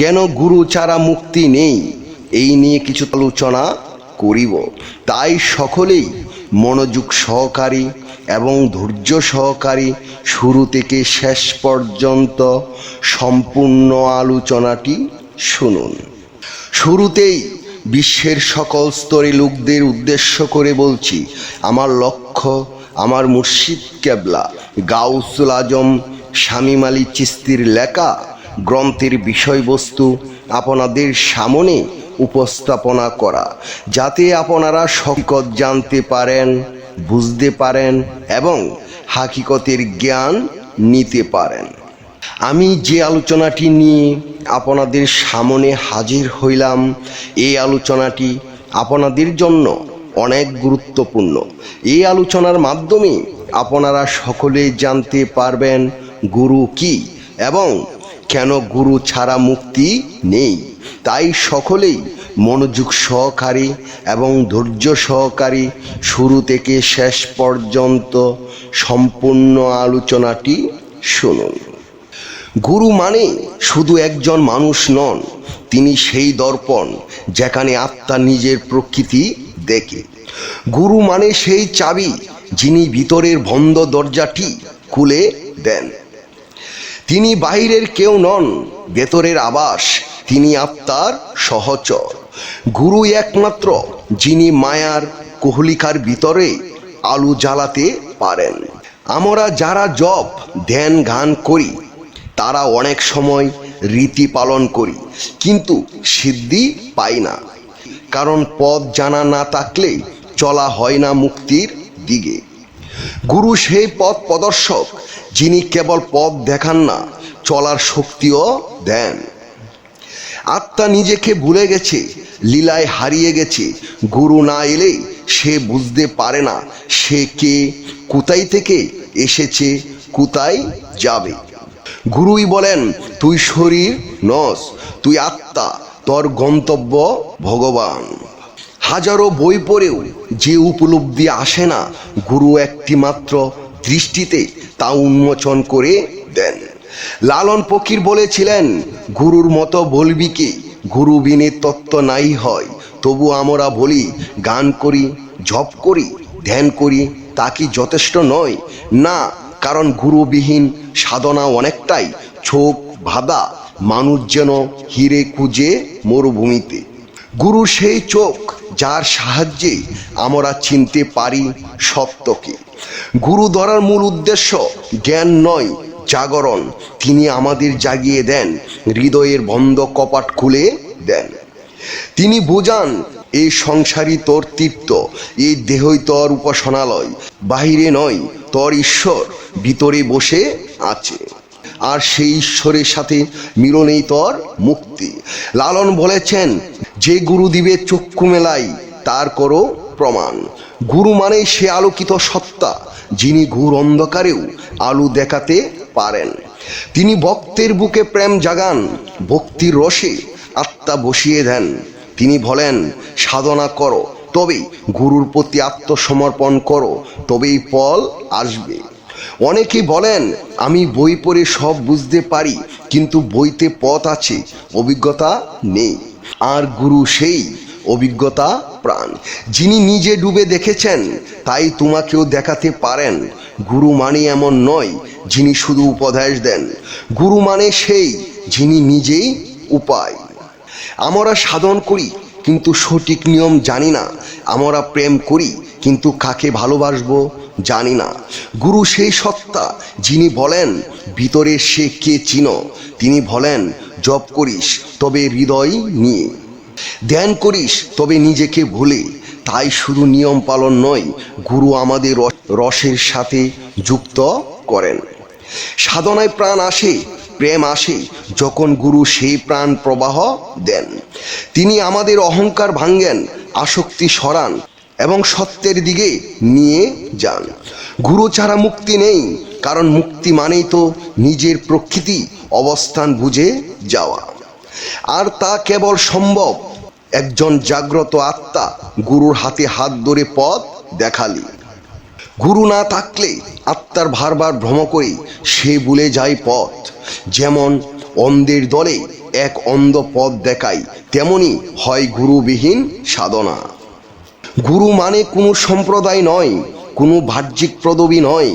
কেন গুরু ছাড়া মুক্তি নেই? এই নিয়ে কিছু আলোচনা করিব। তাই সকলেই মনোযোগ সহকারী এবং ধৈর্য সহকারী শুরু থেকে শেষ পর্যন্ত সম্পূর্ণ আলোচনাটি শুনুন। শুরুতেই বিশ্বের সকল স্তরে লোকদের উদ্দেশ্য করে বলছি, আমার লক্ষ্য, আমার মুর্শিদ কেবলা, গাউসুল আজম, শামীম আলী চিস্তির লেখা গ্রন্থের বিষয়বস্তু আপনাদের সামনে উপস্থাপনা করা, যাতে আপনারা সঠিকত জানতে পারেন, বুঝতে পারেন এবং হাকিকতের জ্ঞান নিতে পারেন। আমি যে আলোচনাটি নিয়ে আপনাদের সামনে হাজির হইলাম, এই আলোচনাটি আপনাদের জন্য অনেক গুরুত্বপূর্ণ। এই আলোচনার মাধ্যমে আপনারা সকলে জানতে পারবেন গুরু কি এবং কেন গুরু ছাড়া মুক্তি নেই? তাই সকলেই মনোযোগ সহকারী এবং ধৈর্য সহকারী শুরু থেকে শেষ পর্যন্ত সম্পূর্ণ আলোচনাটি শুনুন। গুরু মানে শুধু একজন মানুষ নন, তিনি সেই দর্পণ যেখানে আত্মা নিজের প্রকৃতি দেখে। গুরু মানে সেই চাবি যিনি ভিতরের বন্ধ দরজাটি খুলে দেন। তিনি বাইরের কেউ নন, ভেতরের আবাস, তিনি আত্মার সহচর। গুরু একমাত্র, যিনি মায়ার কোহলিকার ভিতরে আলু জ্বালাতে পারেন। আমরা যারা জপ, ধ্যান, গান করি, তারা অনেক সময় রীতি পালন করি, কিন্তু সিদ্ধি পাই না। কারণ পথ জানা না থাকলে চলা হয় না মুক্তির দিকে। গুরু সেই পথ প্রদর্শক যিনি কেবল পথ দেখান না, চলার শক্তিও দেন। আত্মা নিজেকে ভুলে গেছে, লীলায় হারিয়ে গেছে, গুরু না এলে সে বুঝতে পারে না, সে কে, কোথায় থেকে এসেছে, কোথায় যাবে। গুরুই বলেন, তুই শরীর নস, তুই আত্মা, তোর গন্তব্য ভগবান। হাজারো বই পড়েও যে উপলব্ধি আসে না, গুরু একটি মাত্র দৃষ্টিতে তা উন্মোচন করে দেন। লালন ফকির বলেছিলেন, গুরুর মতো বলবি কি? গুরু বিনে তত্ত্ব নাই হয়। তবু আমরা বলি, গান করি, জপ করি, ধ্যান করি, তা কি যথেষ্ট নয়? না, কারণ গুরুবিহীন সাধনা অনেকটাই চোখ ভাদা মানুষ যেন হিরে খুঁজে মরুভূমিতে। গুরু সেই চোখ যার সাহায্যে আমরা চিনতে পারি সত্যকে। গুরু ধরার মূল উদ্দেশ্য জ্ঞান নয়, জাগরণ। তিনি আমাদের জাগিয়ে দেন, হৃদয়ের বন্ধ কপাট খুলে দেন। তিনি বোঝান এই সংসারী তোর তীর্থ এই দেহই তোর উপাসনালয়। বাহিরে নয়, তোর ঈশ্বর ভিতরে বসে আছে। আর সেই ঈশ্বরের সাথে মিলনেই তোর মুক্তি। লালন বলেছেন যে গুরু দিবে চক্ষু মেলাই, তার করো প্রমাণ। গুরু মানে সে আলোকিত সত্তা, যিনি ঘুর অন্ধকারেও আলু দেখাতে পারেন। তিনি ভক্তের বুকে প্রেম জাগান, ভক্তির রসে আত্মা বসিয়ে দেন। তিনি বলেন, সাধনা করো, তবেই গুরুর প্রতি আত্মসমর্পণ করো, তবেই ফল আসবে। অনেকেই বলেন, আমি বই পড়ে সব বুঝতে পারি, কিন্তু বইতে পথ আছে, অভিজ্ঞতা নেই। আর গুরু সেই অভিজ্ঞতা প্রাণ। যিনি নিজে ডুবে দেখেছেন, তাই তোমাকেও দেখাতে পারেন। গুরু মানে এমন নয় যিনি শুধু উপদেশ দেন। গুরু মানে সেই যিনি নিজেই উপায়। আমরা সাধন করি কিন্তু সঠিক নিয়ম জানি না। আমরা প্রেম করি, কিন্তু কাকে ভালোবাসবো জানি না। গুরু সেই সত্তা, যিনি বলেন, ভিতরে সে কে চিনো। তিনি বলেন, জপ করিস, তবে হৃদয় নিয়ে। ধ্যান করিস, তবে নিজেকে ভুলে। তাই শুধু নিয়ম পালন নয়, গুরু আমাদের রসের সাথে যুক্ত করেন। সাধনায় প্রাণ আসে প্রেম আসে যখন গুরু সেই প্রাণ প্রবাহ দেন। তিনি আমাদের অহংকার ভাঙ্গেন আসক্তি সরান এবং সত্যের দিকে নিয়ে যান। গুরু ছাড়া মুক্তি নেই, কারণ মুক্তি মানেই তো নিজের প্রকৃতি, অবস্থান বুঝে যাওয়া। আর তা কেবল সম্ভব, একজন জাগ্রত আত্মা গুরুর হাতে হাত ধরে পথ দেখালি। গুরু না থাকলে আত্মার ভারবার ভ্রম করে সে ভুলে যায় পথ। যেমন অন্ধের দলে এক অন্ধ পথ দেখায় তেমনি হয় গুরুবিহীন সাধনা। গুরু মানে কোনো সম্প্রদায় নয়, কোনো বাহ্যিক পদবী নয়।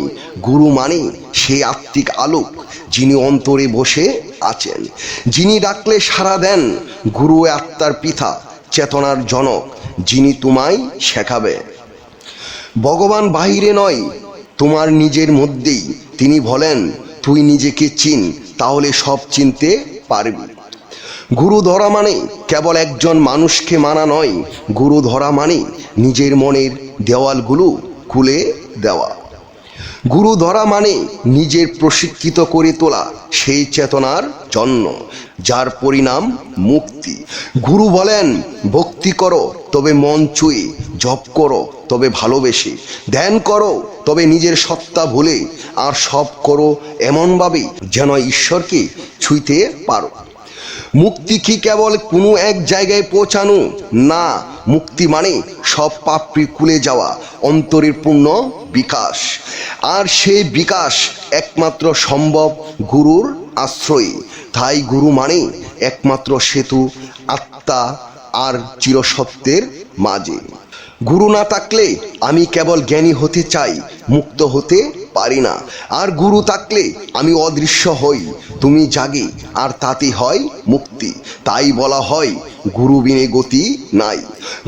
গুরু মানে সেই আত্মিক আলোক যিনি অন্তরে বসে আছেন। যিনি ডাকলে সাড়া দেন গুরু আত্মার পিতা চেতনার জনক যিনি তোমায় শেখাবে ভগবান বাহিরে নয়, তোমার নিজের মধ্যেই। তিনি বলেন, তুই নিজেকে চিন, তাহলে সব চিনতে পারবি। গুরু ধরা মানে কেবল একজন মানুষকে মানা নয় গুরু ধরা মানে নিজের মনের দেওয়ালগুলো খুলে দেওয়া। গুরু ধরা মানে নিজের প্রশিক্ষিত করে তোলা সেই চেতনার জন্য, যার পরিণাম মুক্তি। গুরু বলেন, ভক্তি করো তবে মন চুয়ে জপ করো, তবে ভালোবেসে। ধ্যান করো, তবে নিজের সত্তা ভুলে। আর সব করো এমনভাবে যেন ঈশ্বরকে ছুঁইতে পারো। মুক্তি কি কেবল কোনো এক জায়গায় পৌঁছানো? না, মুক্তি মানে সব পাপড়ি কুলে যাওয়া, অন্তরের পূর্ণ বিকাশ। আর সেই বিকাশ একমাত্র সম্ভব গুরুর আশ্রয়ে। তাই গুরু মানে একমাত্র সেতু, আত্মা আর চিরসত্যের মাঝে। গুরু না থাকলে আমি কেবল জ্ঞানী হতে চাই, মুক্ত হতে পারি না। আর গুরু থাকলে আমি অদৃশ্য হই, তুমি জাগে, আর তাতে হয় মুক্তি। তাই বলা হয় গুরু বিনে গতি নাই।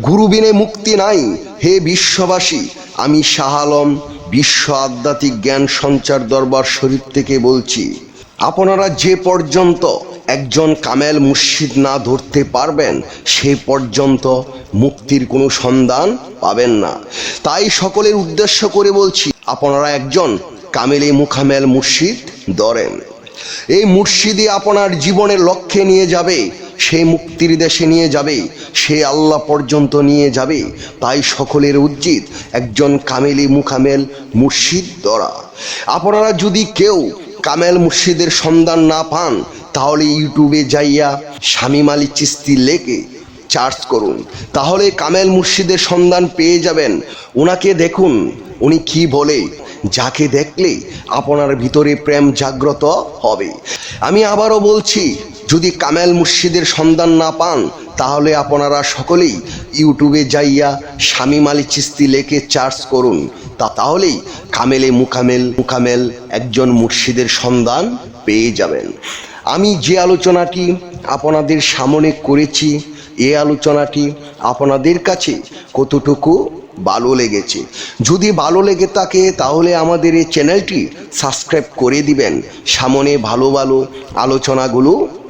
গুরু বিনে মুক্তি নাই, হে বিশ্ববাসী, আমি শাহ আলম বিশ্ব আধ্যাত্মিক জ্ঞান সঞ্চার দরবার শরীফ থেকে বলছি, আপনারা যে পর্যন্ত একজন কামেল মুর্শিদ না ধরতে পারবেন, সে পর্যন্ত মুক্তির কোনো সন্ধান পাবেন না। তাই সকলের উদ্দেশ্য করে বলছি, আপনারা একজন কামেলে মুখামেল মুর্শিদ ধরেন। এই মুর্শিদই আপনার জীবনের লক্ষ্যে নিয়ে যাবে, সে মুক্তির দেশে নিয়ে যাবে, সে আল্লাহ পর্যন্ত নিয়ে যাবে। তাই সকলের উচিত একজন কামেলি মুখামেল মুর্শিদ ধরা। আপনারা যদি কেউ কামেল মুর্শিদের সন্ধান না পান, তাহলে ইউটিউবে যাইয়া শামিম আলী চিস্তি লেকে চার্জ করুন। তাহলে কামেল মুর্শিদের সন্ধান পেয়ে যাবেন। ওনাকে দেখুন, উনি কি বলে, যাকে দেখলে আপনার ভিতরে প্রেম জাগ্রত হবে। আমি আবারও বলছি যদি কামেল মুর্শিদের সন্ধান না পান, তাহলে আপনারা সকলেই ইউটিউবে যাইয়া স্বামী আলী চিস্তি লেকে চার্জ করুন। তা তাহলেই কামেলে মুকামেল মুকামেল একজন মুর্শিদের সন্ধান পেয়ে যাবেন। আমি যে আলোচনাটি আপনাদের সামনে করেছি, এ আলোচনাটি আপনাদের কাছে কতটুকু ভালো লেগেছে? যদি ভালো লেগে থাকে, তাহলে আমাদের এই চ্যানেলটি সাবস্ক্রাইব করে দিবেন। সামনে ভালো ভালো আলোচনাগুলো